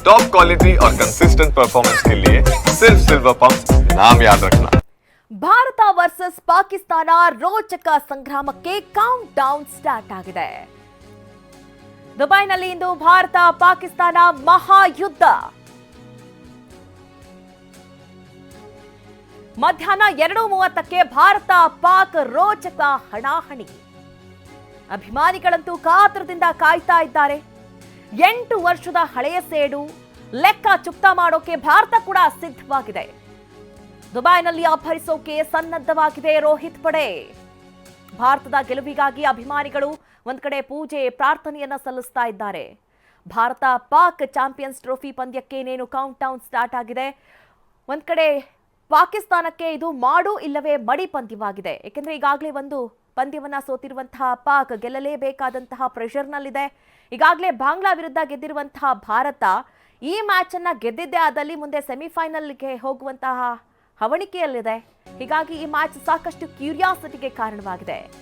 Top quality और consistent performance के लिए सिर्फ सिल्वर पंप नाम याद रखना ಭಾರತ ವರ್ಸಸ್ ಪಾಕಿಸ್ತಾನ ರೋಚಕ ಸಂಗ್ರಾಮಕ್ಕೆ ಕೌಂಟ್ ಡೌನ್ ಸ್ಟಾರ್ಟ್ ಆಗಿದೆ ದುಬೈನಲ್ಲಿ ಇಂದು ಭಾರತ ಪಾಕಿಸ್ತಾನ ಮಹಾಯುದ್ಧ ಮಧ್ಯಾಹ್ನ ಎರಡು ಮೂವತ್ತಕ್ಕೆ ಭಾರತ ಪಾಕ್ ರೋಚಕ ಹಣಾಹಣಿ ಅಭಿಮಾನಿಗಳಂತೂ ಕಾತರದಿಂದ ಕಾಯ್ತಾ ಇದ್ದಾರೆ ಎಂಟು ವರ್ಷದ ಹಳೆಯ ಸೇಡು ಲೆಕ್ಕ ಚುಕ್ತ ಮಾಡೋಕೆ ಭಾರತ ಕೂಡ ಸಿದ್ಧವಾಗಿದೆ. ದುಬೈನಲ್ಲಿ ಅಬ್ಬರಿಸೋಕೆ ಸನ್ನದ್ಧವಾಗಿದೆ ರೋಹಿತ್ ಪಡೆ. ಭಾರತದ ಗೆಲುವಿಗಾಗಿ ಅಭಿಮಾನಿಗಳು ಒಂದ್ ಕಡೆ ಪೂಜೆ, ಪ್ರಾರ್ಥನೆಯನ್ನ ಸಲ್ಲಿಸ್ತಾ ಇದ್ದಾರೆ. ಭಾರತ ಪಾಕ್ ಚಾಂಪಿಯನ್ಸ್ ಟ್ರೋಫಿ ಪಂದ್ಯಕ್ಕೆ ಇನ್ನೇನು ಕೌಂಟ್ ಡೌನ್ ಸ್ಟಾರ್ಟ್ ಆಗಿದೆ. ಒಂದ್ ಕಡೆ ಪಾಕಿಸ್ತಾನಕ್ಕೆ ಇದು ಮಾಡು ಇಲ್ಲವೇ ಮಡಿ ಪಂದ್ಯವಾಗಿದೆ. ಏಕೆಂದರೆ ಈಗಾಗಲೇ ಒಂದು ಪಂದ್ಯವನ್ನ ಸೋತಿರುವಂತಹ ಪಾಕ್ ಗೆಲ್ಲಲೇಬೇಕಾದಂತಹ ಪ್ರೆಷರ್ನಲ್ಲಿದೆ ಈಗಾಗಲೇ ಬಾಂಗ್ಲಾ ವಿರುದ್ಧ ಗೆದ್ದಿರುವಂತಹ ಭಾರತ ಈ ಮ್ಯಾಚ್ ಅನ್ನ ಗೆದ್ದಿದ್ದೇ ಆದಲ್ಲಿ ಮುಂದೆ ಸೆಮಿಫೈನಲ್ಗೆ ಹೋಗುವಂತಹ ಹವಣಿಕೆಯಲ್ಲಿದೆ. ಹೀಗಾಗಿ ಈ ಮ್ಯಾಚ್ ಸಾಕಷ್ಟು ಕ್ಯೂರಿಯಾಸಿಟಿಗೆ ಕಾರಣವಾಗಿದೆ.